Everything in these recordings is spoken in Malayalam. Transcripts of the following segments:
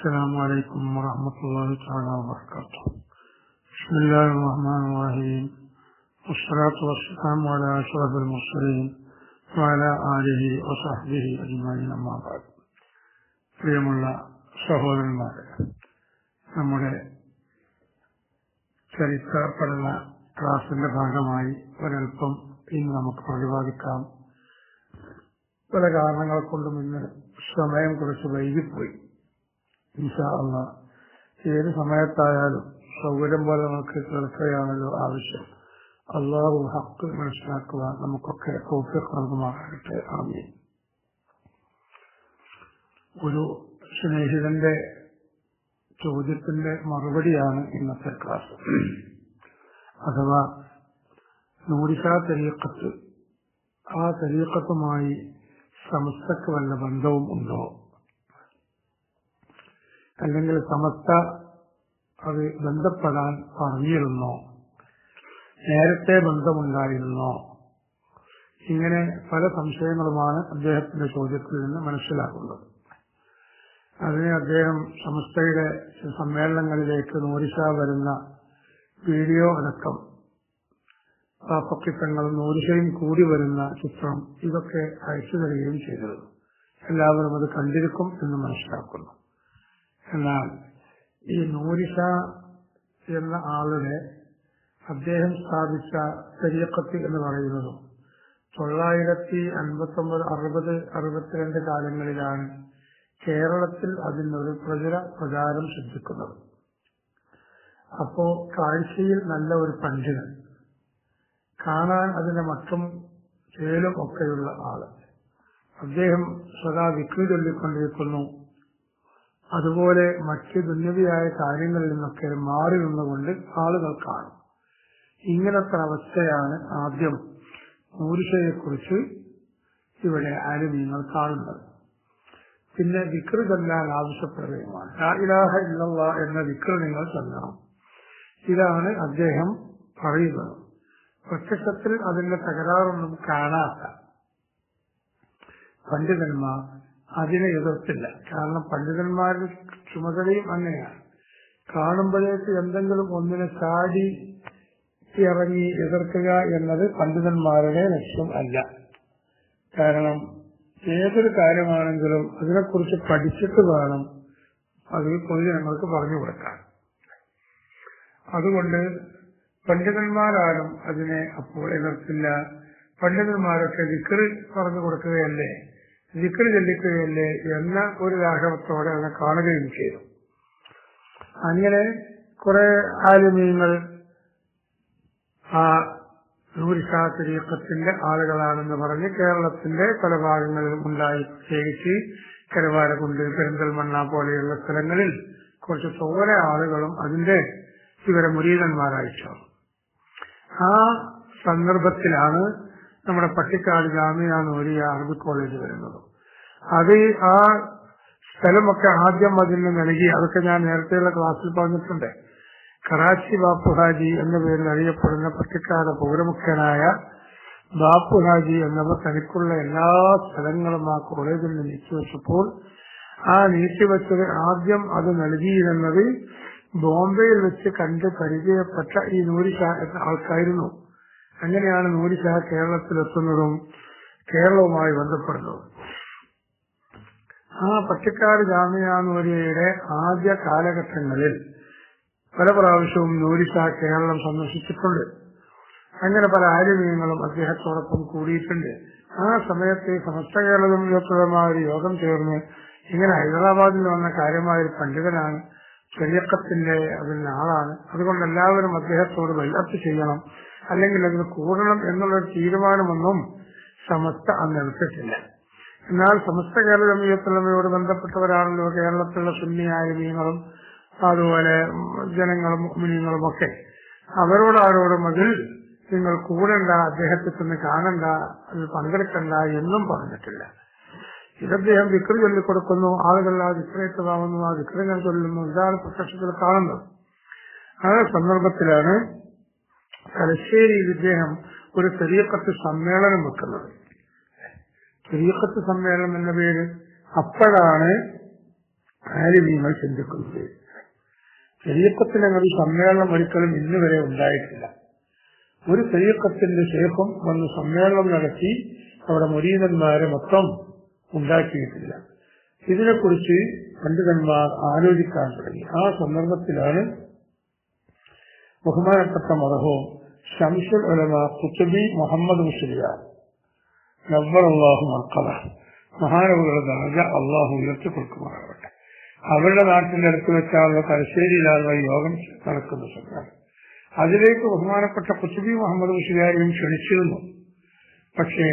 السلام عليكم ورحمة الله تعالى وبركاته بسم الله الرحمن الرحيم والصلاة والسلام على أشرف المرسلين وعلى آله وصحبه أجمعين أما بعد പ്രിയമുള്ള സഹോദരന്മാരെ നമ്മുടെ ചരിത്ര പഠന ക്ലാസിന്റെ ഭാഗമായി ഒരൽപ്പം ഇന്ന് നമുക്ക് പ്രതിപാദിക്കാം പല കാരണങ്ങളെ കൊണ്ടും ഇന്ന് സമയം കുറച്ച് വൈകിപ്പോയി ഇൻഷാ അല്ല ഏത് സമയത്തായാലും സൗകര്യം പോലെ നമുക്ക് കേൾക്കുകയാണല്ലോ ആവശ്യം. അള്ളാഹു ഹക്ക് മനസ്സിലാക്കുവാൻ നമുക്കൊക്കെ ആമി ആമീൻ. ഒരു സ്നേഹിതന്റെ ചോദ്യത്തിന്റെ മറുപടിയാണ് ഇന്നത്തെ ക്ലാസ്. അഥവാ നൂരിഷ തെരീക്കത്ത് ആ തെരീക്കത്തുമായി സമസ്തക്ക് വല്ല ബന്ധവും ഉണ്ടോ? അല്ലെങ്കിൽ സമസ്ത അത് ബന്ധപ്പെടാൻ പറഞ്ഞിരുന്നോ? നേരത്തെ ബന്ധമുണ്ടായിരുന്നോ? ഇങ്ങനെ പല സംശയങ്ങളുമാണ് അദ്ദേഹത്തിന്റെ ചോദ്യത്തിൽ നിന്ന് മനസ്സിലാക്കുന്നത് അതിന് അദ്ദേഹം സമസ്തയുടെ സമ്മേളനങ്ങളിലേക്ക് നൂരിഷ വരുന്ന വീഡിയോ അടക്കം പാപ്പക്കിത്തങ്ങളും നൂരിഷയും കൂടി വരുന്ന ചിത്രം ഇതൊക്കെ അയച്ചു തരികയും ചെയ്തിരുന്നു എല്ലാവരും അത് കണ്ടിരിക്കും എന്ന് മനസ്സിലാക്കുന്നു. എന്നാൽ ഈ നൂരിഷ എന്ന ആളുടെ അദ്ദേഹം സ്ഥാപിച്ച തെരിയക്കത്ത് എന്ന് പറയുന്നതും തൊള്ളായിരത്തി അൻപത്തി ഒമ്പത് അറുപത് അറുപത്തിരണ്ട് കാലങ്ങളിലാണ് കേരളത്തിൽ അതിനൊരു പ്രചര പ്രചാരം ശ്രദ്ധിക്കുന്നത് അപ്പോ കാഴ്ചയിൽ നല്ല ഒരു പണ്ഡിതൻ. കാണാൻ അതിന്റെ മട്ടും ചേലും ഒക്കെയുള്ള ആൾ. അദ്ദേഹം സദാ വിക്രി ചൊല്ലിക്കൊണ്ടിരിക്കുന്നു. അതുപോലെ മറ്റ് ദുന്യവിയായ കാര്യങ്ങളിൽ നിന്നൊക്കെ മാറി നിന്നുകൊണ്ട് ആളുകൾ കാണും. ഇങ്ങനത്തെ അവസ്ഥയാണ് ആദ്യം മൂരിഷയെക്കുറിച്ച് ഇവിടെ ആരുമീങ്ങൾ കാണുന്നത്? പിന്നെ വിക്ര് ചെല്ലാൻ ആവശ്യപ്പെടുകയുമാണ്. ഇലാഹ ഇല്ലല്ല എന്ന വിക്ര് നിങ്ങൾ ചെല്ലണം. ഇതാണ് അദ്ദേഹം പറയുന്നത്. പ്രത്യക്ഷത്തിൽ അതിന്റെ തകരാറൊന്നും കാണാത്ത പണ്ഡിതന്മാർ അതിനെ എതിർത്തില്ല. കാരണം പണ്ഡിതന്മാരുടെ ചുമതലയും അങ്ങനെയാണ്. കാണുമ്പോഴേക്ക് എന്തെങ്കിലും ഒന്നിനെ ചാടി ഇറങ്ങി എതിർക്കുക എന്നത് പണ്ഡിതന്മാരുടെ ലക്ഷ്യം അല്ല. കാരണം ഏതൊരു കാര്യമാണെങ്കിലും അതിനെക്കുറിച്ച് പഠിച്ചിട്ട് വേണം അത് പൊതുജനങ്ങൾക്ക് പറഞ്ഞു കൊടുക്കാൻ. അതുകൊണ്ട് പണ്ഡിതന്മാരാരും അതിനെ അപ്പോൾ എതിർത്തില്ല. പണ്ഡിതന്മാരൊക്കെ വിക്രി പറഞ്ഞു കൊടുക്കുകയല്ലേ? വിക്രി ചെല്ലിക്കുകയല്ലേ എന്ന ഒരു ലാഘവത്തോടെ അത് കാണുകയും ചെയ്തു. അങ്ങനെ കുറെ ആലിമീങ്ങൾ ആ നൂരിഷാ ആളുകളാണെന്ന് പറഞ്ഞ് കേരളത്തിന്റെ പല ഭാഗങ്ങളിലും ഉണ്ടായി. പ്രത്യേകിച്ച് കരവാരകുണ്ട് പെരിന്തൽമണ്ണ പോലെയുള്ള സ്ഥലങ്ങളിൽ കുറച്ച് തോരെ ആളുകളും അതിന്റെ ഇവരെ മുരീതന്മാരായിച്ചു ആ സന്ദർഭത്തിലാണ് നമ്മുടെ പട്ടിക്കാട് ജാമ്യ ഒരു അറബി കോളേജ് വരുന്നത്. അത് ആ സ്ഥലമൊക്കെ ആദ്യം അതിന് നൽകി. അതൊക്കെ ഞാൻ നേരത്തെയുള്ള ക്ലാസ്സിൽ പറഞ്ഞിട്ടുണ്ട്. കറാച്ചി ബാപ്പുഹാജി എന്ന പേരിൽ അറിയപ്പെടുന്ന പട്ടിക്കാട് പൗരമുഖ്യനായ ബാപ്പുഹാജി എന്നവർ തനിക്കുള്ള എല്ലാ സ്ഥലങ്ങളും ആ കോളേജിൽ നീക്കിവെച്ചപ്പോൾ ആ നീക്കിവെച്ചത് ആദ്യം അത് നൽകിയിരുന്നത് ബോംബെയിൽ വെച്ച് കണ്ട് പരിചയപ്പെട്ട ഈ എന്ന ആൾക്കായിരുന്നു. അങ്ങനെയാണ് നൂരിഷ കേരളത്തിലെത്തുന്നതും കേരളവുമായി ബന്ധപ്പെടുന്നതും. ആ പച്ചക്കാട് ജാമ്യ നൂരിയയുടെ ആദ്യ കാലഘട്ടങ്ങളിൽ പല പ്രാവശ്യവും നൂരിഷ കേരളം സന്ദർശിച്ചിട്ടുണ്ട്. അങ്ങനെ പല ആരോഗ്യങ്ങളും അദ്ദേഹത്തോടൊപ്പം കൂടിയിട്ടുണ്ട്. ആ സമയത്ത് സമസ്ത കേരളം ഒരു യോഗം ചേർന്ന് ഇങ്ങനെ ഹൈദരാബാദിൽ വന്ന കാര്യമായ ഒരു പണ്ഡിതനാണ്. ചെറിയക്കത്തിന്റെ അതിന്റെ ആളാണ്. അതുകൊണ്ട് എല്ലാവരും അദ്ദേഹത്തോട് വെല്ലപ്പ് ചെയ്യണം. അല്ലെങ്കിൽ അതിന് കൂടണം എന്നുള്ളൊരു തീരുമാനമൊന്നും സമസ്ത അന്നെടുത്തിട്ടില്ല എന്നാൽ സമസ്ത കേരള ജമീയത്തുള്ളവയോട് ബന്ധപ്പെട്ടവരാണല്ലോ കേരളത്തിലുള്ള സുന്നിയായ മീങ്ങളും അതുപോലെ ജനങ്ങളും മിനിങ്ങളും ഒക്കെ. അവരോടാരോടും അതിൽ നിങ്ങൾ കൂടണ്ട അദ്ദേഹത്തെ ചെന്ന് കാണണ്ട അതിൽ പങ്കെടുക്കണ്ട എന്നും പറഞ്ഞിട്ടില്ല. ഇതദ്ദേഹം വിക്രി ചൊല്ലിക്കൊടുക്കുന്നു ആളുകൾ ആ വിക്രയത്തതാവുന്നു ആ വിക്രയങ്ങൾ ചൊല്ലുന്നു ഇതാണ് പ്രത്യക്ഷത്തിൽ കാണുന്നത്. ആ സന്ദർഭത്തിലാണ് തലശ്ശേരിയിൽ ഇദ്ദേഹം ഒരു തെരീക്കത്ത് സമ്മേളനം വെക്കുന്നത്. തെരീക്കത്ത് സമ്മേളനം എന്ന പേര് അപ്പോഴാണ് ആലിമീങ്ങൾ ചിന്തിക്കുന്നത്. തെരീക്കത്തിനങ്ങനെ സമ്മേളനം ഒരിക്കലും ഇന്ന് വരെ ഉണ്ടായിട്ടില്ല. ഒരു തെരീക്കത്തിന്റെ ശേഷം വന്ന് സമ്മേളനം നടത്തി അവിടെ മുരീതന്മാരെ മൊത്തം ഉണ്ടാക്കിയിട്ടില്ല. ഇതിനെക്കുറിച്ച് പണ്ഡിതന്മാർ ആലോചിക്കാൻ തുടങ്ങി. ആ സന്ദർഭത്തിലാണ് ബഹുമാനപ്പെട്ട മറഹവും ഷംസുൽ ഉലമ കുത്തുബി മുഹമ്മദ് മുസ്ലിയാർ മക്കള മഹാനവുകളുടെ ദർജ അള്ളാഹു ഉയർത്തി കൊടുക്കുമാറാവട്ടെ അവരുടെ നാട്ടിന്റെ അടുത്ത് വെച്ചാലുള്ള തലശ്ശേരിയിലാണ് യോഗം നടക്കുന്ന സമയം അതിലേക്ക് ബഹുമാനപ്പെട്ട കുത്തുബി മുഹമ്മദ് മുസ്ലിയാരെയും ക്ഷണിച്ചിരുന്നു. പക്ഷേ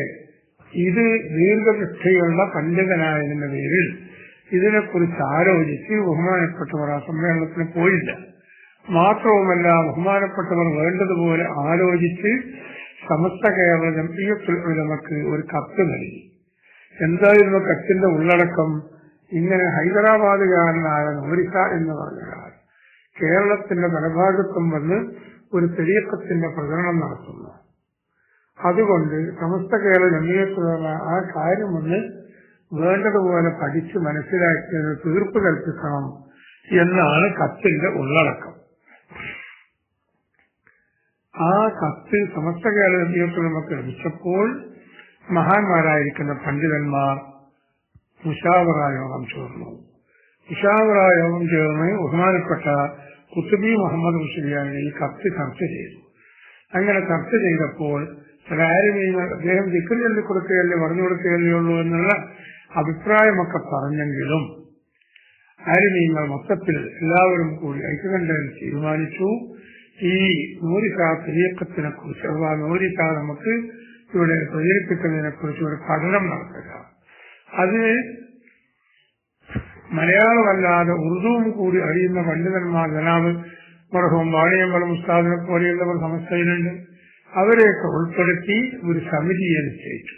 ഇത് ദീർഘനിഷ്ഠയുള്ള പണ്ഡിതനായതിന്റെ പേരിൽ ഇതിനെക്കുറിച്ച് ആലോചിച്ച് ബഹുമാനപ്പെട്ടവർ ആ സമ്മേളനത്തിന് പോയില്ല. മാത്രവുമല്ല ബഹുമാനപ്പെട്ടവർ വേണ്ടതുപോലെ ആലോചിച്ച് സമസ്ത കേരള ഉലമക്ക് ഒരു കത്ത് നൽകി. എന്തായിരുന്നു കത്തിന്റെ ഉള്ളടക്കം? ഇങ്ങനെ ഹൈദരാബാദുകാരനായ നൂരിക്ക എന്ന് പറഞ്ഞാൽ കേരളത്തിന്റെ പലഭാഗത്തും വന്ന് ഒരു തെരീക്കത്തിന്റെ പ്രചരണം നടത്തുന്നു. അതുകൊണ്ട് സമസ്ത കേരള ജനീയത്തിലുള്ള ആ കാര്യമൊന്ന് വേണ്ടതുപോലെ പഠിച്ച് മനസ്സിലാക്കിയത് തീർപ്പ് കൽപ്പിക്കണം എന്നാണ് കത്തിന്റെ ഉള്ളടക്കം. ആ കത്ത് സമസ്ത കേരളീയർക്ക് നമുക്ക് ലഭിച്ചപ്പോൾ മഹാന്മാരായിരിക്കുന്ന പണ്ഡിതന്മാർ മുഷാവറ യോഗം ചേർന്നു. മുഷാവറ യോഗം ചേർന്ന് ബഹുമാനപ്പെട്ട കുത്തുബി മുഹമ്മദ് മുസ്ലിയാണ് ഈ കത്ത് ചർച്ച ചെയ്തു. അങ്ങനെ ചർച്ച ചെയ്തപ്പോൾ ആരുമീങ്ങൾ അദ്ദേഹം ദിക്കൽ ചൊല്ലി കൊടുക്കുകയല്ലേ പറഞ്ഞു കൊടുക്കുകയല്ലേ ഉള്ളൂ എന്നുള്ള അഭിപ്രായമൊക്കെ പറഞ്ഞെങ്കിലും ആരുമീങ്ങൾ മൊത്തത്തിൽ എല്ലാവരും കൂടി ഐക്യകണ്ഠൻ തീരുമാനിച്ചു ഈ നൂരിക്ക പ്രിയക്കത്തിനെ കുറിച്ച് അഥവാ നൂരിക്ക നമുക്ക് ഇവിടെ പ്രചരിപ്പിക്കുന്നതിനെ കുറിച്ച് ഒരു പഠനം നടത്തുക. അത് മലയാളമല്ലാതെ ഉറുദുവും കൂടി അറിയുന്ന പണ്ഡിതന്മാർ ജനാബ് മറഹവും വാണിയമ്പലം ഉസ്താദിനെ പോലെയുള്ളവർ സമസ്തയിലുണ്ട്. അവരെയൊക്കെ ഉൾപ്പെടുത്തി ഒരു സമിതിയെ നിശ്ചയിച്ചു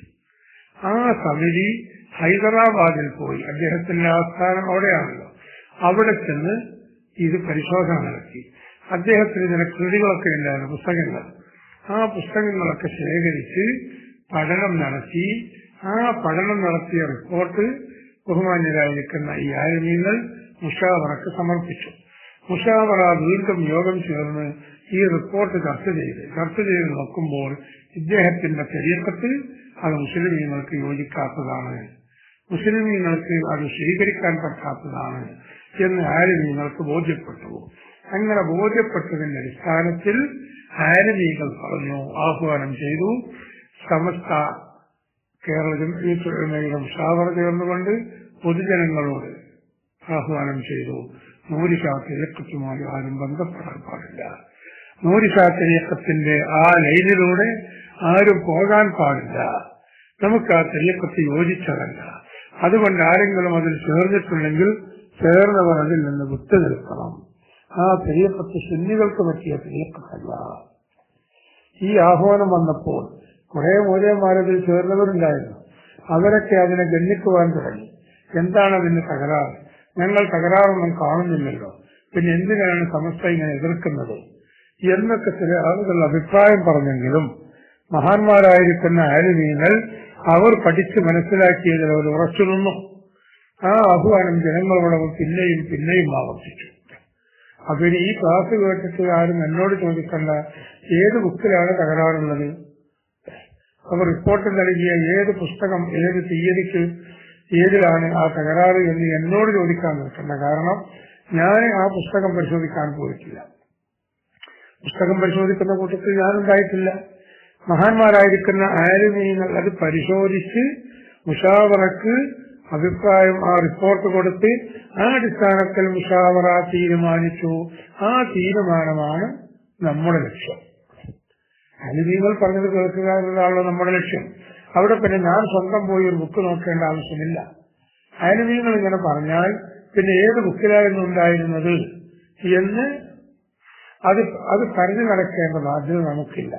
ആ സമിതി ഹൈദരാബാദിൽ പോയി. അദ്ദേഹത്തിന്റെ ആസ്ഥാനം അവിടെയാണല്ലോ. അവിടെ ചെന്ന് ഇത് പരിശോധന നടത്തി. അദ്ദേഹത്തിന് ചില കൃതികളൊക്കെ ഉണ്ടായിരുന്നു പുസ്തകങ്ങൾ. ആ പുസ്തകങ്ങളൊക്കെ ശേഖരിച്ച് പഠനം നടത്തി ആ പഠനം നടത്തിയ റിപ്പോർട്ട് ബഹുമാന്യരായിരിക്കുന്ന ഈ ആരുമീങ്ങൾ മുഷാവറക്ക് സമർപ്പിച്ചു. മുഷാവറ വീണ്ടും യോഗം ചേർന്ന് ഈ റിപ്പോർട്ട് ചർച്ച ചെയ്ത്. ചർച്ച ചെയ്ത് നോക്കുമ്പോൾ ഇദ്ദേഹത്തിന്റെ ചരിത്രത്തിൽ അത് മുസ്ലിമീങ്ങൾക്ക് യോജിക്കാത്തതാണ്. മുസ്ലിമീങ്ങൾക്ക് അത് സ്വീകരിക്കാൻ പറ്റാത്തതാണ് എന്ന് ആരുമീങ്ങൾക്ക് ബോധ്യപ്പെട്ടു. അങ്ങനെ ബോധ്യപ്പെട്ടതിന്റെ അടിസ്ഥാനത്തിൽ ഹാരതീകൾ പറഞ്ഞു ആഹ്വാനം ചെയ്തു. സമസ്ത കേരള ജംഇയ്യത്തുലമയുടെ മുഷാവറ ചേർന്നുകൊണ്ട് പൊതുജനങ്ങളോട് ആഹ്വാനം ചെയ്തു. നൂരിശാത്ത് ഇയക്കത്തുമായി ആരും ബന്ധപ്പെടാൻ പാടില്ല. നൂരിശാത്ത് ഇയക്കത്തിന്റെ ആ ലൈനിലൂടെ ആരും പോകാൻ പാടില്ല. നമുക്ക് ആ തെയ്യക്കത്ത് യോജിച്ചതല്ല. അതുകൊണ്ട് ആരെങ്കിലും അതിൽ ചേർന്നിട്ടുണ്ടെങ്കിൽ ചേർന്നവർ അതിൽ നിന്ന് വിട്ടു നിൽക്കണം ആ പ്രിയപ്പെട്ട സുന്നികൾക്ക് പറ്റിയ പ്രിയപ്പെട്ടല്ല ഈ ആഹ്വാനം വന്നപ്പോൾ കുറെ മൂലയന്മാരതിൽ ചേർന്നവരുണ്ടായിരുന്നു. അവരൊക്കെ അതിനെ ഗണ്ണിക്കുവാൻ തുടങ്ങി. എന്താണ് അതിന്റെ തകരാറ്? ഞങ്ങൾ തകരാറൊന്നും കാണുന്നില്ലല്ലോ. പിന്നെ എന്തിനാണ് സമസ്ത ഇങ്ങനെ എതിർക്കുന്നത്? എന്നൊക്കെ ചില ആളുകൾ അഭിപ്രായം പറഞ്ഞെങ്കിലും മഹാന്മാരായിരിക്കുന്ന ആലിമീങ്ങൾ അവർ പഠിച്ച് മനസ്സിലാക്കിയതിൽ അവർ ഉറച്ചു നിന്നു. ആ ആഹ്വാനം ജനങ്ങളോടൊപ്പം പിന്നെയും പിന്നെയും ആവർത്തിച്ചു. അപ്പൊ ഈ ക്ലാസ് കേട്ടിട്ട് ആരും എന്നോട് ചോദിക്കണ്ട ഏത് ബുക്കിലാണ് തകരാറുള്ളത്? അവർ റിപ്പോർട്ട് നൽകിയ ഏത് പുസ്തകം ഏത് തീയതിക്ക് ഏതിലാണ് ആ തകരാറ് എന്ന് എന്നോട് ചോദിക്കാൻ നിൽക്കണ്ട. കാരണം ഞാൻ ആ പുസ്തകം പരിശോധിക്കാൻ പോയിട്ടില്ല. പുസ്തകം പരിശോധിക്കുന്ന കൂട്ടത്തിൽ ഞാനുണ്ടായിട്ടില്ല. മഹാന്മാരായിരിക്കുന്ന ആരുമീങ്ങൾ അത് പരിശോധിച്ച് മുഷാവറക്ക് അഭിപ്രായം ആ റിപ്പോർട്ട് കൊടുത്ത് ആ അടിസ്ഥാനത്തിൽ മുഷാവറ തീരുമാനിച്ചു. ആ തീരുമാനമാണ് നമ്മുടെ ലക്ഷ്യം. അലിമീങ്ങൾ പറഞ്ഞത് കേൾക്കുക എന്നതാണല്ലോ നമ്മുടെ ലക്ഷ്യം. അവിടെ പിന്നെ ഞാൻ സ്വന്തം പോയി ഒരു ബുക്ക് നോക്കേണ്ട ആവശ്യമില്ല. അലിമീങ്ങൾ ഇങ്ങനെ പറഞ്ഞാൽ പിന്നെ ഏത് ബുക്കിലായിരുന്നു ഉണ്ടായിരുന്നത് എന്ന് അത് അത് കരുതി നടക്കേണ്ട ബാധ്യത നമുക്കില്ല.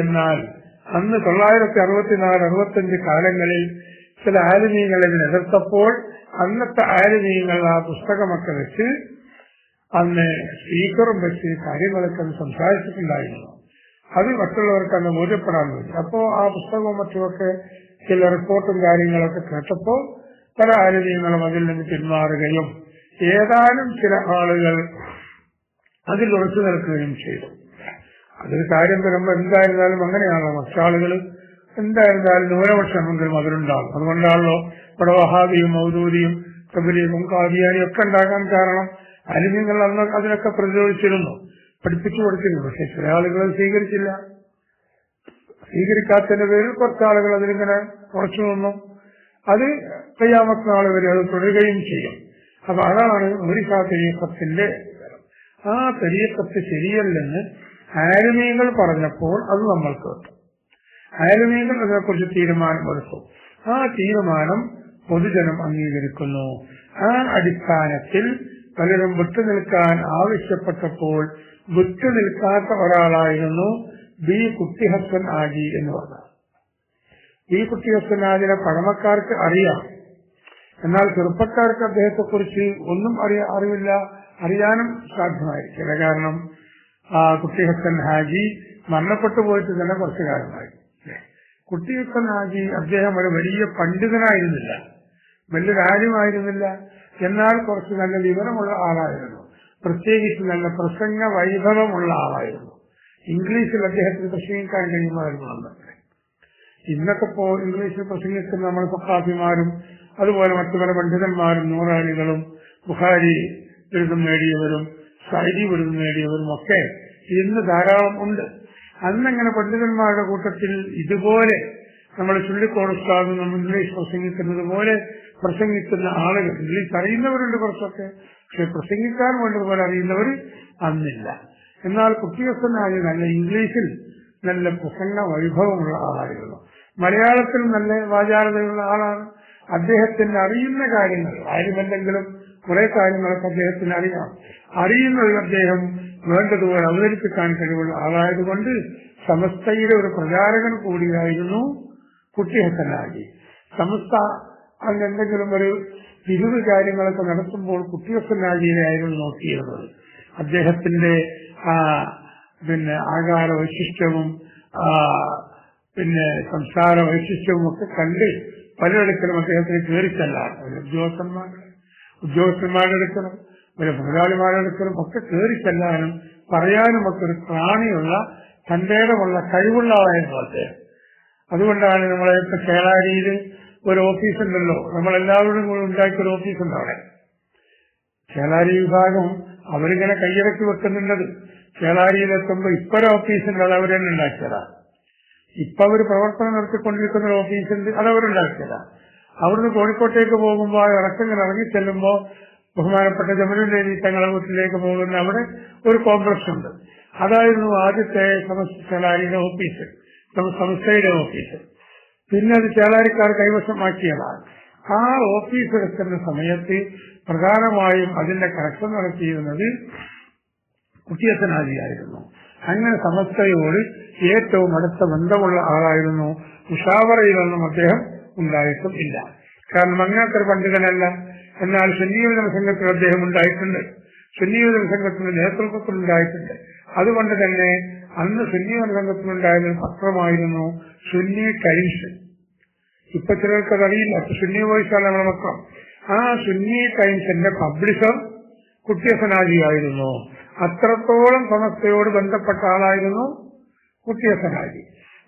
എന്നാൽ അന്ന് തൊള്ളായിരത്തി അറുപത്തിനാല് അറുപത്തഞ്ച് കാലങ്ങളിൽ ചില ആലിമീങ്ങൾ ഇതിനെ എതിർത്തപ്പോൾ അന്നത്തെ ആലിമീങ്ങൾ ആ പുസ്തകമൊക്കെ വെച്ച് അന്ന് സ്പീക്കറും വെച്ച് കാര്യങ്ങളൊക്കെ സംസാരിച്ചിട്ടുണ്ടായിരുന്നു. അത് മറ്റുള്ളവർക്ക് അന്ന് ബോധ്യപ്പെടാൻ വേണ്ടി. അപ്പോ ആ പുസ്തകവും മറ്റുമൊക്കെ ചില റിപ്പോർട്ടും കാര്യങ്ങളൊക്കെ കേട്ടപ്പോ പല ആലിമീങ്ങളും അതിൽ നിന്ന് പിന്മാറുകയും ഏതാനും ചില ആളുകൾ അതിൽ ഉറച്ചു നിൽക്കുകയും ചെയ്തു. അതൊരു കാര്യം വരുമ്പോൾ എന്തായിരുന്നാലും അങ്ങനെയാണല്ലോ മറ്റാളുകൾ എന്തായിരുന്നാലും ന്യൂനപക്ഷമെങ്കിലും അതിലുണ്ടാകും. അതുകൊണ്ടാണല്ലോ ഇവിടെ വഹാബിയും മൗദൂദിയും കബരീമും കാദിയാനും ഒക്കെ ഉണ്ടാകാൻ കാരണം അലിമ്യങ്ങൾ അന്ന് അതിനൊക്കെ പ്രതിരോധിച്ചിരുന്നു. പഠിപ്പിച്ചു കൊടുത്തിരുന്നു. പക്ഷെ ചില ആളുകൾ സ്വീകരിച്ചില്ല. സ്വീകരിക്കാത്തതിന്റെ പേരിൽ കുറച്ച് ആളുകൾ അതിലിങ്ങനെ കുറച്ചു നിന്നു. അത് കയ്യാമത്ത നാൾ വരെ അത് തുടരുകയും ചെയ്യും. അപ്പൊ അതാണ് ഒരിക്കാ തെരീക്കത്തിന്റെ ആ തെരീക്കത്ത് ശരിയല്ലെന്ന് ആരുമീങ്ങൾ പറഞ്ഞപ്പോൾ അത് നമ്മൾക്ക് കേട്ടു ആരുമീങ്ങൾ അതിനെക്കുറിച്ച് തീരുമാനമെടുത്തു ആ തീരുമാനം പൊതുജനം അംഗീകരിക്കുന്നു. ആ അടിസ്ഥാനത്തിൽ പലരും വിട്ടുനിൽക്കാൻ ആവശ്യപ്പെട്ടപ്പോൾ വിട്ടുനിൽക്കാത്ത ഒരാളായിരുന്നു ബി കുട്ടിഹസൻ ആജി എന്ന് പറഞ്ഞു ബി കുട്ടിഹസൻ ആജിനെ പഴമക്കാർക്ക് അറിയാം. എന്നാൽ ചെറുപ്പക്കാർക്ക് അദ്ദേഹത്തെ കുറിച്ച് ഒന്നും അറിയ അറിവില്ല അറിയാനും സാധ്യമായിരിക്കില്ല. കാരണം കുട്ടിഹസൻ ഹാജി മരണപ്പെട്ടു പോയിട്ട് തന്നെ കുറച്ചു കാലമായി. ഹാജി അദ്ദേഹം ഒരു വലിയ പണ്ഡിതനായിരുന്നില്ല. വലിയൊരു ആര്യമായിരുന്നില്ല എന്നാൽ കുറച്ച് നല്ല വിവരമുള്ള ആളായിരുന്നു. പ്രത്യേകിച്ച് നല്ല പ്രസംഗ വൈഭവമുള്ള ആളായിരുന്നു. ഇംഗ്ലീഷിൽ അദ്ദേഹത്തിന് പ്രസംഗിക്കാൻ കഴിയുമായിരുന്നു അന്നത്തെ ഇന്നത്തെ ഇപ്പോ ഇംഗ്ലീഷിൽ പ്രസംഗിക്കുന്ന നമ്മൾ സഹാഫിമാരും അതുപോലെ മറ്റു പല പണ്ഡിതന്മാരും നൂറാനികളും ബുഹാരി ബിരുദം നേടിയവരും സൈദി ബിരുദം നേടിയവരും ഒക്കെ ഇന്ന് ധാരാളം ഉണ്ട്. അന്നങ്ങനെ പണ്ഡിതന്മാരുടെ കൂട്ടത്തിൽ ഇതുപോലെ നമ്മൾ ചുള്ളിക്കോടുസ്ഥാനം നമ്മൾ ഇംഗ്ലീഷ് പ്രസംഗിക്കുന്നത് പോലെ പ്രസംഗിക്കുന്ന ആളുകൾ ഇംഗ്ലീഷ് അറിയുന്നവരുണ്ട് കുറച്ചൊക്കെ പക്ഷെ പ്രസംഗിക്കാൻ വേണ്ടതുപോലെ അറിയുന്നവർ അന്നില്ല. എന്നാൽ കുട്ടിയസ്ഥനായ നല്ല ഇംഗ്ലീഷിൽ നല്ല പ്രസംഗ വൈഭവമുള്ള ആളായിരുന്നു. മലയാളത്തിൽ നല്ല വാചാരതയുള്ള ആളാണ്. അദ്ദേഹത്തിന് അറിയുന്ന കാര്യങ്ങൾ ആരുമല്ലെങ്കിലും കുറെ കാര്യങ്ങളൊക്കെ അദ്ദേഹത്തിന് അറിയാം. അറിയുന്നത് അദ്ദേഹം വേണ്ടതുപോലെ അവതരിപ്പിക്കാൻ കഴിവുള്ള ആളായതുകൊണ്ട് സമസ്തയുടെ ഒരു പ്രചാരകൻ കൂടിയായിരുന്നു കുട്ടിഹസനാജി സമസ്ത അങ്ങെന്തെങ്കിലും ഒരു തിരിവ് കാര്യങ്ങളൊക്കെ നടത്തുമ്പോൾ കുട്ടിഹസനാജിയിലായിരുന്നു നോക്കിയിരുന്നത്. അദ്ദേഹത്തിന്റെ ആ പിന്നെ ആകാര വൈശിഷ്ട്യവും പിന്നെ സംസാര വൈശിഷ്ട്യവും ഒക്കെ കണ്ട് പലയിടത്തിലും അദ്ദേഹത്തിന് കയറിച്ചെല്ലാം ഉദ്യോഗസ്ഥന്മാർ ഉദ്യോഗസ്ഥന്മാരുടെ അടുക്കണം ഒരു മുതലാളിമാരുടെ അടുക്കണം ഒക്കെ കയറിച്ചെല്ലാനും പറയാനും ഒക്കെ ഒരു പ്രാണിയുള്ള തന്റേടമുള്ള കഴിവുള്ള ആളായിരുന്നു അദ്ദേഹം. അതുകൊണ്ടാണ് നമ്മളെ ഇപ്പൊ കേളാരിയിൽ ഒരു ഓഫീസ് ഉണ്ടല്ലോ നമ്മളെല്ലാവരും കൂടി ഉണ്ടാക്കിയ ഒരു ഓഫീസ് ഉണ്ട് അവിടെ. കേളാരി വിഭാഗം അവരിങ്ങനെ കൈയിറക്കി വെക്കുന്നുണ്ടത് കേളാരിയിലെത്തുമ്പോ ഇപ്പൊരു ഓഫീസുണ്ട് അത് അവർ തന്നെ ഉണ്ടാക്കിയതാ. ഇപ്പൊ അവർ പ്രവർത്തനം നടത്തിക്കൊണ്ടിരിക്കുന്ന ഒരു അത് അവരുണ്ടാക്കിയതാ. അവിടുന്ന് കോഴിക്കോട്ടേക്ക് പോകുമ്പോൾ ഇറക്കങ്ങൾ ഇറങ്ങി ചെല്ലുമ്പോൾ ബഹുമാനപ്പെട്ട ജമലുലേരി തങ്ങളുടെ വീട്ടിലേക്ക് പോകുന്ന അവിടെ ഒരു കോംപ്ലക്സ് ഉണ്ട്. അതായിരുന്നു ആദ്യത്തെ സമസ്ത ഓഫീസ്. സംസ്ഥയുടെ ഓഫീസ്. പിന്നെ അത് ചേളാരിക്കാർ കൈവശമാക്കിയതാണ് ആ ഓഫീസ് എടുക്കുന്ന സമയത്ത് പ്രധാനമായും അതിന്റെ കണക്ഷൻ നടത്തിയിരുന്നത് കുട്ടിയത്തനാജിയായിരുന്നു അങ്ങനെ സമസ്തയോട് ഏറ്റവും അടുത്ത ബന്ധമുള്ള ആളായിരുന്നു ഉഷാവറയിലൊന്നും അദ്ദേഹം ഉണ്ടായിട്ടും ഇല്ല. കാരണം അങ്ങനത്തെ ഒരു പണ്ഡിതനല്ല. എന്നാൽ സുന്നീവിതം സംഘത്തിൽ അദ്ദേഹം ഉണ്ടായിട്ടുണ്ട്. സുന്നീവിതം സംഘത്തിന്റെ നേതൃത്വത്തിൽ ഉണ്ടായിട്ടുണ്ട്. അതുകൊണ്ട് തന്നെ അന്ന് സുന്നീവിത സംഘത്തിനുണ്ടായിരുന്ന പത്രമായിരുന്നു സുന്നി ടൈംസ്. ഇപ്പൊ ചിലർക്ക് അതറിയില്ല. സുന്നി വോയിസാണ് നമ്മുടെ പത്രം ആ സുന്നി ടൈംസിന്റെ പബ്ലിഷർ കുട്ടിയസനാജിയായിരുന്നു അത്രത്തോളം സമസ്തയോട് ബന്ധപ്പെട്ട ആളായിരുന്നു കുട്ടിയസനാജി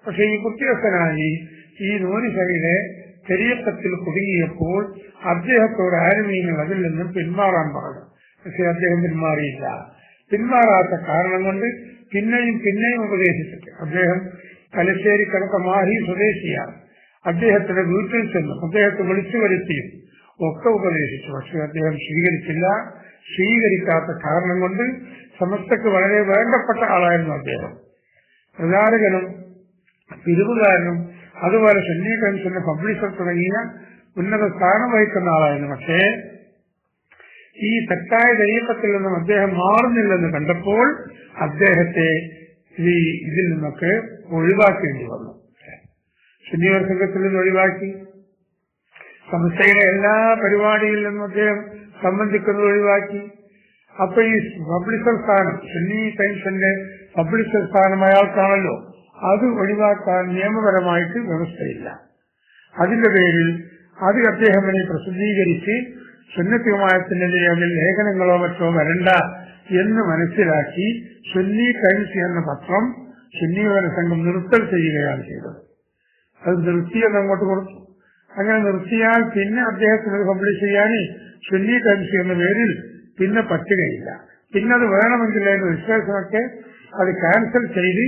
പക്ഷെ ഈ കുട്ടിയസ്ഥനായി ഈ നൂനിസയുടെ ശരീരത്തിൽ കുടുങ്ങിയപ്പോൾ അദ്ദേഹത്തോട് ആരുമീങ്ങൾ അതിൽ നിന്നും പിന്മാറാൻ പറഞ്ഞു പക്ഷെ അദ്ദേഹം പിന്മാറിയില്ല. പിന്മാറാത്ത കാരണം കൊണ്ട് പിന്നെയും പിന്നെയും ഉപദേശിച്ചിട്ട് അദ്ദേഹം തലശ്ശേരി കണക്ക മാഹി സ്വദേശിയാണ്. അദ്ദേഹത്തിന്റെ വീട്ടിൽ ചെന്നു. അദ്ദേഹത്തെ വിളിച്ചു വരുത്തിയും ഒക്കെ ഉപദേശിച്ചു. പക്ഷെ അദ്ദേഹം സ്വീകരിച്ചില്ല. സ്വീകരിക്കാത്ത കാരണം കൊണ്ട് സമസ്തക്ക് വളരെ വേണ്ടപ്പെട്ട ആളായിരുന്നു അദ്ദേഹം. പ്രചാരകനും പിരിവുകാരനും അതുപോലെ കൗൺസിലിന്റെ പബ്ലിഷർ തുടങ്ങിയ ഉന്നത സ്ഥാനം വഹിക്കുന്ന ആളായിരുന്നു. പക്ഷേ ഈ തെറ്റായ ദൈവത്തിൽ നിന്നും അദ്ദേഹം മാറുന്നില്ലെന്ന് കണ്ടപ്പോൾ അദ്ദേഹത്തെ ഈ ഇതിൽ നിന്നൊക്കെ ഒഴിവാക്കേണ്ടി വന്നു. സുന്നിവർ സംഘത്തിൽ നിന്ന് ഒഴിവാക്കി. സംസ്ഥയുടെ എല്ലാ പരിപാടിയിൽ നിന്നും അദ്ദേഹം സംബന്ധിക്കുന്നത് ഒഴിവാക്കി. അപ്പൊ ഈ പബ്ലിഷർ സ്ഥാനം സുന്നി ടൈംസിന്റെ പബ്ലിഷർ സ്ഥാനം അയാൾക്കാണല്ലോ. അത് ഒഴിവാക്കാൻ നിയമപരമായിട്ട് വ്യവസ്ഥയില്ല. അതിന്റെ പേരിൽ അത് അദ്ദേഹം പ്രസിദ്ധീകരിച്ച് സുന്നത്തിമായത്തിനെതിരെ ലേഖനങ്ങളോ മറ്റോ വരണ്ട എന്ന് മനസ്സിലാക്കി സുന്നി ടൈംസ് എന്ന പത്രം സുന്നിയോന സംഘം നിർത്തൽ ചെയ്യുകയാണ് ചെയ്തത്. അത് നിർത്തിയത് അങ്ങോട്ട് കൊടുത്തു. അങ്ങനെ നിർത്തിയാൽ പിന്നെ അദ്ദേഹത്തിന് പബ്ലിഷ് ചെയ്യാൻ സുന്നി ടൈംസ് എന്ന പേരിൽ പിന്നെ പറ്റുകയില്ല. പിന്നെ അത് വേണമെങ്കിൽ അതിന്റെ രജിസ്ട്രേഷനൊക്കെ അത് ക്യാൻസൽ ചെയ്ത്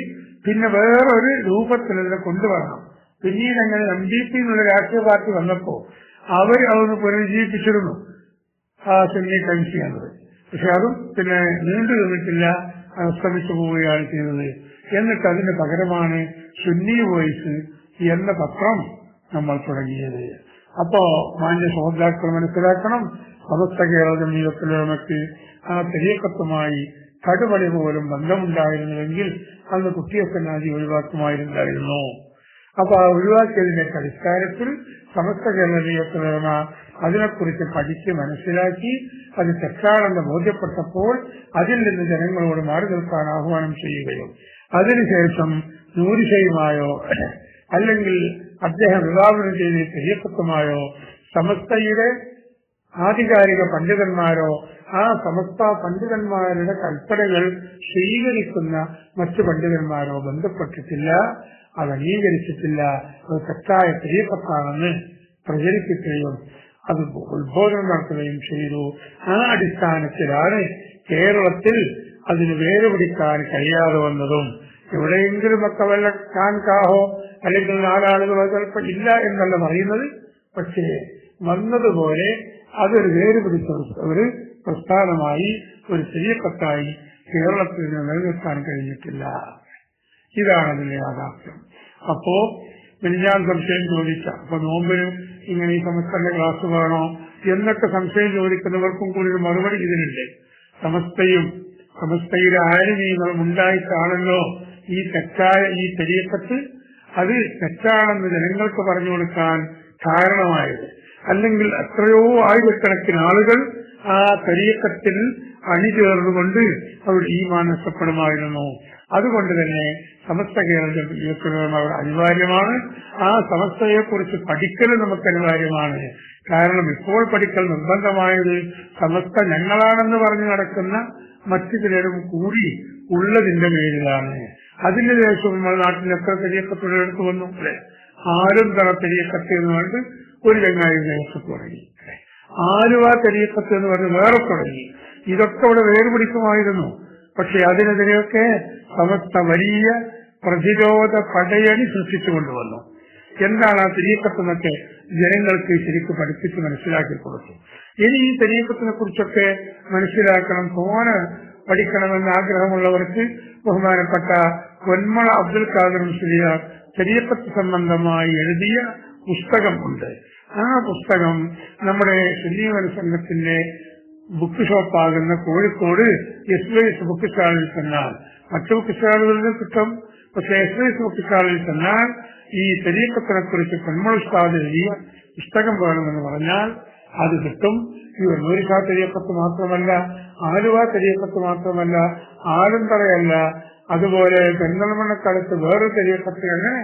പിന്നെ വേറൊരു രൂപത്തിൽ അതിനെ കൊണ്ടുവരണം. പിന്നീട് അങ്ങനെ എം ഡി പി എന്നുള്ള രാഷ്ട്രീയ പാർട്ടി വന്നപ്പോ അവർ അതൊന്ന് പുനരുജ്ജീവിപ്പിച്ചിരുന്നു. ആ സുന്നി കൺസി എന്നത് പക്ഷെ അതും പിന്നെ നീണ്ടു നിന്നിട്ടില്ല. അസ്തമിച്ചു പോവുകയാണ് ചെയ്തത്. എന്നിട്ട് അതിന് പകരമാണ് സുന്നി വോയിസ് എന്ന പത്രം നമ്മൾ തുടങ്ങിയത്. അപ്പോ മാന്യ സഹോദരാക്കൾ മനസ്സിലാക്കണം സമസ്ത കേരള ആ തെരീക്കത്തുമായി കടുപടി പോലും ബന്ധമുണ്ടായിരുന്നുവെങ്കിൽ അന്ന് കുട്ടിയൊക്കെ നാജി ഒഴിവാക്കുമായിരുന്നായിരുന്നു. അപ്പൊ ആ ഒഴിവാക്കിയതിന്റെ അടിസ്ഥാനത്തിൽ സമസ്ത കേരള ജമീയത്തിലുമ അതിനെക്കുറിച്ച് പഠിച്ച് മനസ്സിലാക്കി അത് തെറ്റാണെന്ന് ബോധ്യപ്പെട്ടപ്പോൾ അതിൽ നിന്ന് ജനങ്ങളോട് മാറി നിൽക്കാൻ ആഹ്വാനം ചെയ്യുകയും. അതിനുശേഷം നൂരിശയുമായോ അല്ലെങ്കിൽ അദ്ദേഹം വിവാഹം ചെയ്ത് തെയ്യക്കത്തുമായോ സമസ്തയുടെ ആധികാരിക പണ്ഡിതന്മാരോ ആ സമസ്ത പണ്ഡിതന്മാരുടെ കൽപ്പനകൾ സ്വീകരിക്കുന്ന മറ്റു പണ്ഡിതന്മാരോ ബന്ധപ്പെട്ടിട്ടില്ല അത് അംഗീകരിച്ചിട്ടില്ല അത് തെറ്റായ തെയ്യക്കത്താണെന്ന് പ്രചരിപ്പിക്കുകയും അത് ഉത്ബോധനം നടത്തുകയും ചെയ്തു. ആ അടിസ്ഥാനത്തിലാണ് കേരളത്തിൽ അതിന് വേരുപിടിക്കാൻ കഴിയാതെ വന്നതും എവിടെയെങ്കിലുമൊക്കെ വല്ല കാൻ കാഹോ അല്ലെങ്കിൽ നാലാളുകളോ ചിലപ്പോൾ ഇല്ല എന്നല്ല പറയുന്നത്. പക്ഷേ വന്നതുപോലെ അതൊരു വേര് പിടിച്ച ഒരു പ്രസ്ഥാനമായി ഒരു ശരീരത്തായി കേരളത്തിൽ നിലനിർത്താൻ കഴിഞ്ഞിട്ടില്ല. ഇതാണ് അതിന്റെ യാഥാർത്ഥ്യം. അപ്പോ ഞാൻ സംശയം ചോദിച്ച അപ്പൊ നോമ്പിന് ഇങ്ങനെ ഈ സമസ്തന്റെ ക്ലാസ് വേണോ എന്നൊക്കെ സംശയം ചോദിക്കുന്നവർക്കും കൂടി ഒരു മറുപടി ഇതിനുണ്ട് സമസ്തയും സമസ്തയിലെ ആരും ഈ ഉണ്ടായിട്ടാണല്ലോ ഈ തെറ്റായ ഈ തെരീക്കത്ത് അത് തെറ്റാണെന്ന് ജനങ്ങൾക്ക് പറഞ്ഞു കൊടുക്കാൻ കാരണമായത്. അല്ലെങ്കിൽ എത്രയോ ആയിരക്കണക്കിന് ആളുകൾ ആ തെരീക്കത്തിൽ അണിചേർന്നുകൊണ്ട് അവർ ഈ മാനസപ്പെടുമായിരുന്നു അതുകൊണ്ട് തന്നെ സമസ്ത കേരളം അവർ അനിവാര്യമാണ്. ആ സമസ്തയെ കുറിച്ച് പഠിക്കൽ നമുക്ക് അനിവാര്യമാണ്. കാരണം ഇപ്പോൾ പഠിക്കൽ നിർബന്ധമായത് സമസ്ത ഞങ്ങളാണെന്ന് പറഞ്ഞു നടക്കുന്ന മറ്റു ചിലരും കൂടി ഉള്ളതിന്റെ പേരിലാണ്. അതിന് ശേഷം നമ്മുടെ നാട്ടിൽ എത്ര തെരിയക്കത്തുള്ള വന്നു അല്ലെ? ആരും തറ തെരിയക്കത്ത് എന്ന് പറഞ്ഞിട്ട് ഒരു ചങ്ങായി നേതൃത്വം തുടങ്ങി ആലുവ തെരിയക്കത്ത് എന്ന് പറഞ്ഞ് വേറെ തുടങ്ങി. ഇതൊക്കെ ഇവിടെ വേർപിടിക്കുമായിരുന്നു പക്ഷെ അതിനെതിരെയൊക്കെ സമസ്ത വലിയ പ്രതിരോധ പടയണി സൃഷ്ടിച്ചു കൊണ്ടുവന്നു. എന്താണ് ആ തെരീക്കത്തെന്നൊക്കെ ജനങ്ങൾക്ക് ശരിക്കും പഠിപ്പിച്ച് മനസ്സിലാക്കി കൊടുത്തു. ഇനി ഈ തെരീക്കത്തിനെ കുറിച്ചൊക്കെ മനസ്സിലാക്കണം. തോന പഠിക്കണമെന്ന് ആഗ്രഹമുള്ളവർക്ക് ബഹുമാനപ്പെട്ട പൊന്മള അബ്ദുൽ ഖാദർ മുസ്ലിയാർ ചെറിയപ്പത്ത് സംബന്ധമായി എഴുതിയ പുസ്തകം ഉണ്ട്. ആ പുസ്തകം നമ്മുടെ സുന്നീവന സംഘത്തിന്റെ book ഷോപ്പാകുന്ന Kozhikode S Y S book സ്റ്റാളിൽ ചെന്നാൽ മറ്റു ബുക്ക് സ്റ്റാളുകളിൽ കിട്ടും. പക്ഷെ എസ് വൈ എസ് ബുക്ക് സ്റ്റാളിൽ ചെന്നാൽ ഈ ചെറിയപ്പത്തിനെ കുറിച്ച് പൊന്മള ഉസ്താദ് എഴുതിയ പുസ്തകം വേണമെന്ന് പറഞ്ഞാൽ അത് കിട്ടും. ഈ വെള്ളൂരിക്കാ തെരിയപ്പത്ത് മാത്രമല്ല ആലുവ തെരിയപ്പത്ത് മാത്രമല്ല ആലുംതറയല്ല അതുപോലെ പെരിന്തൽമണ്ണക്കടുത്ത് വേറൊരു തെരിയപ്പത്ത് അങ്ങനെ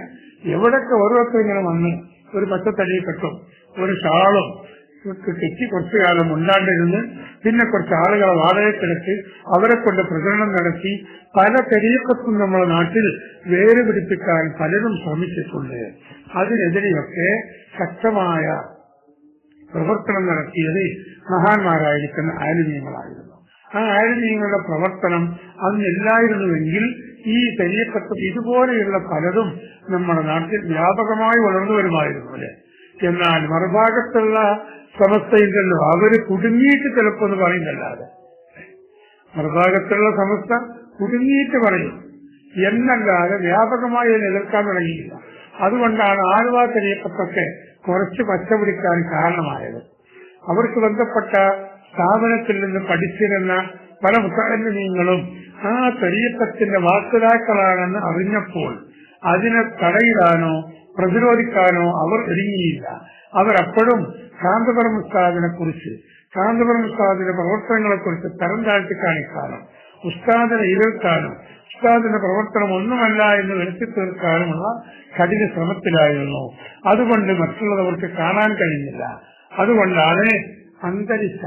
എവിടൊക്കെ ഓരോരുത്തർ ഇങ്ങനെ വന്ന് ഒരു പച്ചത്തടി കെട്ടും ഒരു ഷാളും കെട്ടി കുറച്ചു കാലം ഉണ്ടാണ്ടിരുന്ന് പിന്നെ കുറച്ച് ആളുകളെ വാടകയ്ക്കെടുത്ത് അവരെ കൊണ്ട് പ്രചരണം നടത്തി പല തെരീക്കത്തും നമ്മുടെ നാട്ടിൽ വേര് പിടിപ്പിക്കാൻ പലരും ശ്രമിച്ചിട്ടുണ്ട്. അതിനെതിരെയൊക്കെ ശക്തമായ പ്രവർത്തനം നടത്തിയത് മഹാന്മാരായിരിക്കുന്ന ആയുധീയങ്ങളായിരുന്നു ആ ആയുധീയങ്ങളുടെ പ്രവർത്തനം അന്നില്ലായിരുന്നുവെങ്കിൽ ഈ തെയ്യക്കത്ത് ഇതുപോലെയുള്ള പലതും നമ്മുടെ നാട്ടിൽ വ്യാപകമായി വളർന്നു വരുമായിരുന്നു അല്ലെ എന്നാൽ മറുഭാഗത്തുള്ള സമസ്തയില്ലല്ലോ അവർ കുടുങ്ങിയിട്ട് ചിലപ്പോ എന്ന് പറയുന്നല്ലാതെ മറുഭാഗത്തുള്ള സമസ്ത കുടുങ്ങിയിട്ട് പറയും. എന്നല്ലാതെ വ്യാപകമായി എതിർക്കാൻ തുടങ്ങിയില്ല. അതുകൊണ്ടാണ് ആലുവ തെരീക്കത്തൊക്കെ കുറച്ച് പച്ചപിടിക്കാൻ കാരണമായത്. അവർക്ക് ബന്ധപ്പെട്ട സ്ഥാപനത്തിൽ നിന്ന് പഠിച്ചിരുന്ന പല മുത്തലിമീങ്ങളും ആ തെരീക്കത്തിന്റെ വാക്കുതാക്കളാണെന്ന് അറിഞ്ഞപ്പോൾ അതിനെ തടയിടാനോ പ്രതിരോധിക്കാനോ അവർ ഒരുങ്ങിയില്ല. അവരപ്പോഴും കാന്തപുരം ഉസ്താദിനെ കുറിച്ച് കാന്തപുരം ഉസ്താദിന്റെ പ്രവർത്തനങ്ങളെ കുറിച്ച് തരം താഴ്ത്തി കാണിക്കാനും ഉസ്താദിനെ എതിർക്കാനും ഉസ്താദിന്റെ പ്രവർത്തനം ഒന്നുമല്ല എന്ന് വരുത്തി തീർക്കാനുമുള്ള കഠിന ശ്രമത്തിലായിരുന്നു. അതുകൊണ്ട് മറ്റുള്ളവർക്ക് കാണാൻ കഴിഞ്ഞില്ല. അതുകൊണ്ടാണ് അന്തരിച്ച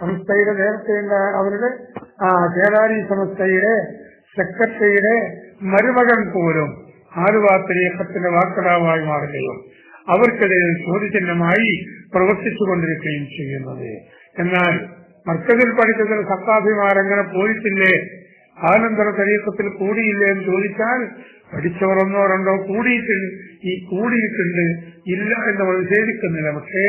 സംസ്ഥയുടെ നേരത്തെ അവരുടെ കേരളി സംസ്ഥയുടെ സെക്രട്ടറിയുടെ മരുമകൻ പോലും ആലുവാത്തരീക്കത്തിന്റെ വാക്കടാവായി മാറുകയും അവർക്കിടയിൽ ചോദ്യചിഹ്നമായി പ്രവർത്തിച്ചുകൊണ്ടിരിക്കുകയും ചെയ്യുന്നത്. എന്നാൽ മർക്കതിൽ പഠിച്ചതിൽ സത്താഭിമാരങ്ങനെ പോയിട്ടില്ലേ? ആനന്തര തരീക്കത്തിൽ കൂടിയില്ലേ എന്ന് ചോദിച്ചാൽ പഠിച്ചവർ ഒന്നോ രണ്ടോ കൂടിയിട്ടുണ്ട് ഈ കൂടിയിട്ടുണ്ട് ഇല്ല എന്ന് നിഷേധിക്കുന്നില്ല പക്ഷേ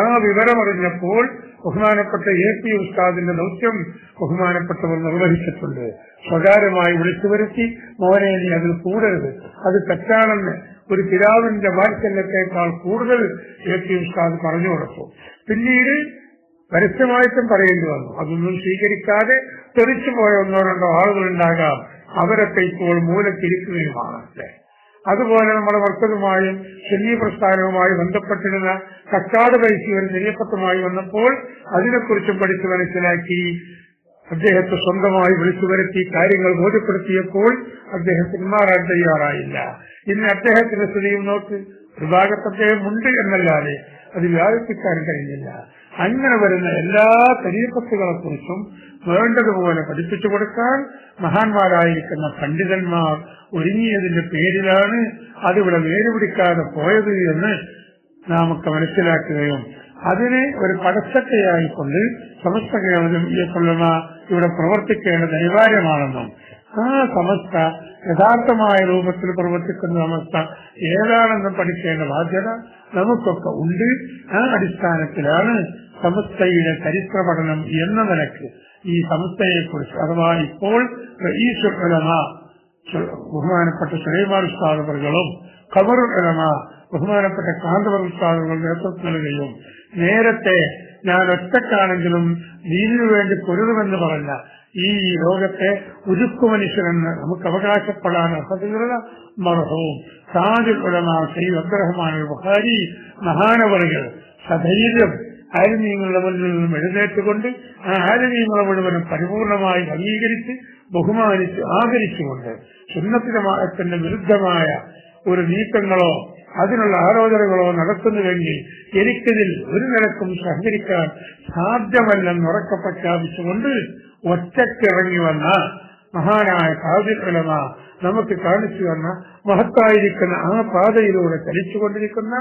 ആ വിവരമറിഞ്ഞപ്പോൾ ബഹുമാനപ്പെട്ട എ പി ഉസ്താദിന്റെ ദൗത്യം ബഹുമാനപ്പെട്ടവർ നിർവഹിച്ചിട്ടുണ്ട്. സ്വകാര്യമായി വിളിച്ചു വരുത്തി മോനെ നീ അതിൽ കൂടരുത്. അത് തെറ്റാണെന്ന് ഒരു പിതാവിന്റെ വാത്സല്യത്തെക്കാൾ കൂടുതൽ എ പി ഉസ്താദ് പറഞ്ഞു കൊടുത്തു. പിന്നീട് പരസ്യമായിട്ടും പറയേണ്ടി വന്നു. അതൊന്നും സ്വീകരിക്കാതെ തെറിച്ചു പോയ ഒന്നോ രണ്ടോ ആളുകളുണ്ടാകാം. അവരൊക്കെ ഇപ്പോൾ മൂലത്തിരിക്കുകയുമാണ് അതുപോലെ നമ്മുടെ വർത്തകമായും ചെല്ലി പ്രസ്ഥാനവുമായി ബന്ധപ്പെട്ടിരുന്ന കക്കാട് പൈസ ഒരു നിരീക്ഷത്തുമായി വന്നപ്പോൾ അതിനെക്കുറിച്ചും പഠിച്ചു മനസ്സിലാക്കി അദ്ദേഹത്തെ സ്വന്തമായി വിളിച്ചു വരുത്തി കാര്യങ്ങൾ ബോധ്യപ്പെടുത്തിയപ്പോൾ അദ്ദേഹം പിന്മാറാൻ തയ്യാറായില്ല. ഇന്ന് അദ്ദേഹത്തിന്റെ സ്ഥിതിയും നോക്ക്. ഒരു ഭാഗത്ത് അദ്ദേഹം ഉണ്ട് എന്നല്ലാതെ അത് വ്യാപിപ്പിക്കാൻ കഴിഞ്ഞില്ല. അങ്ങനെ വരുന്ന എല്ലാ തരീപ്പത്തുകളെ കുറിച്ചും വേണ്ടതുപോലെ പഠിപ്പിച്ചു കൊടുക്കാൻ മഹാന്മാരായിരിക്കുന്ന പണ്ഡിതന്മാർ ഒരുങ്ങിയതിന്റെ പേരിലാണ് അതിവിടെ വേരുപിടിക്കാതെ പോയത് എന്ന് നാമൊക്കെ മനസ്സിലാക്കുകയും അതിന് ഒരു പടച്ചട്ടയായിക്കൊണ്ട് സമസ്ത കേരളം ഇവിടെ പ്രവർത്തിക്കേണ്ടത് അനിവാര്യമാണെന്നും ആ സമസ്ത യഥാർത്ഥമായ രൂപത്തിൽ പ്രവർത്തിക്കുന്ന സമസ്ത ഏതാണെന്ന് പഠിക്കേണ്ട ബാധ്യത നമുക്കൊക്കെ ഉണ്ട്. ആ അടിസ്ഥാനത്തിലാണ് സമസ്തയുടെ ചരിത്ര പഠനം എന്ന നിലയ്ക്ക് ഈ സമസ്തയെക്കുറിച്ച്. അഥവാ ഇപ്പോൾ ഈ ശുക്രമ ബഹുമാനപ്പെട്ട സുലൈമാൻ സ്ഥാപകളും ഉലമ ബഹുമാനപ്പെട്ട കാന്തവർ നേതൃത്വം നൽകുകയും നേരത്തെ ഞാൻ ഒറ്റക്കാണെങ്കിലും ദീനിനു വേണ്ടി പൊരുതുമെന്ന് പറഞ്ഞ ഈ ലോകത്തെ ഉരുക്കു മനുഷ്യനെന്ന് നമുക്ക് അവകാശപ്പെടാൻ അർഹതയുള്ള മർഹവും സാജുൽ ഉലമ സയ്യിദ് അബ്ദുറഹ്മാൻ ബുഖാരി മഹാനവറുകൾ സധൈര്യം ആരുമീങ്ങളുടെ മുന്നിൽ നിന്നും എഴുന്നേറ്റുകൊണ്ട് ആ ആരുമീങ്ങളെ മുഴുവനും പരിപൂർണമായി അംഗീകരിച്ച് ബഹുമാനിച്ച് ആദരിച്ചുകൊണ്ട് സുന്നത്തിനത്തിന്റെ വിരുദ്ധമായ ഒരു നീക്കങ്ങളോ അതിനുള്ള ആലോചനകളോ നടത്തുന്നുവെങ്കിൽ എനിക്കിതിൽ ഒരു നിലക്കും സഹകരിക്കാൻ സാധ്യമല്ലെന്ന് ഉറക്കെ പ്രഖ്യാപിച്ചുകൊണ്ട് ഒറ്റക്കിറങ്ങി വന്ന മഹാനായ സാദിൽ നമുക്ക് കാണിച്ചു തന്ന മഹത്തായിരിക്കുന്ന ആ പാതയിലൂടെ ചലിച്ചുകൊണ്ടിരിക്കുന്ന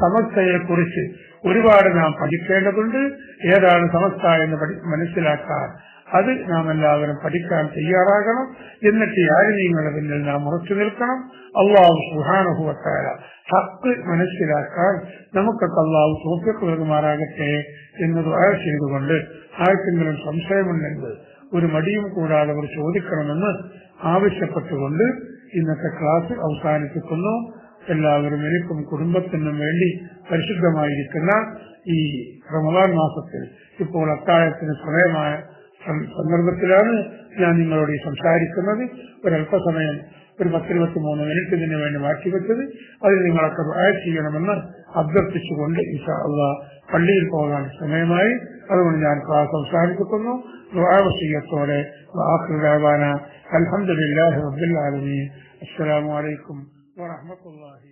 സമസ്തയെ കുറിച്ച് ഒരുപാട് നാം പഠിക്കേണ്ടതുണ്ട്. ഏതാണ് സമസ്ത എന്ന് മനസ്സിലാക്കാൻ അത് നാം എല്ലാവരും പഠിക്കാൻ തയ്യാറാകണം. എന്നിട്ട് ഈ ആലിന്യങ്ങളുടെ പിന്നിൽ നാം ഉറച്ചു നിൽക്കണം? അള്ളാഹു സുഹാനുഭവത്തായ ഹക്ക് മനസ്സിലാക്കാൻ നമുക്കൊക്കെ അള്ളാഹു തോപ്പിക്ക് നൽകുമാറാകട്ടെ എന്ന് ദുആ ചെയ്തുകൊണ്ട് ആർക്കെങ്കിലും സംശയമുണ്ടെങ്കിൽ ഒരു മടിയും കൂടാതെ അവർ ചോദിക്കണമെന്ന് ആവശ്യപ്പെട്ടുകൊണ്ട് ഇന്നത്തെ ക്ലാസ് അവസാനിപ്പിക്കുന്നു. എല്ലാവരും എനിക്കും കുടുംബത്തിനും വേണ്ടി പരിശുദ്ധമായിരിക്കുന്ന ഈ റമദാൻ മാസത്തിൽ ഇപ്പോൾ അത്താഴത്തിന് സമയമായ സന്ദർഭത്തിലാണ് ഞാൻ നിങ്ങളോട് ഈ സംസാരിക്കുന്നത്. ഒരല്പസമയം ഒരു പത്തിരുപത്തി മൂന്ന് മിനിറ്റ് ഇതിനു വേണ്ടി മാറ്റിവെച്ചത് അതിൽ നിങ്ങളൊക്കെ ആഡ് ചെയ്യണമെന്ന് അഭ്യർത്ഥിച്ചുകൊണ്ട് അള്ളാഹ് പള്ളിയിൽ പോകാൻ സമയമായി. അതുകൊണ്ട് ഞാൻ ക്ലാസ് അവസാനിപ്പിക്കുന്നു ദുആവസീയത്തോടെ അലഹമുല്ലാ റബ്ബിൽ ആലമീൻ. അസ്സലാമു അലൈക്കും വറഹ്മത്തുള്ളാഹി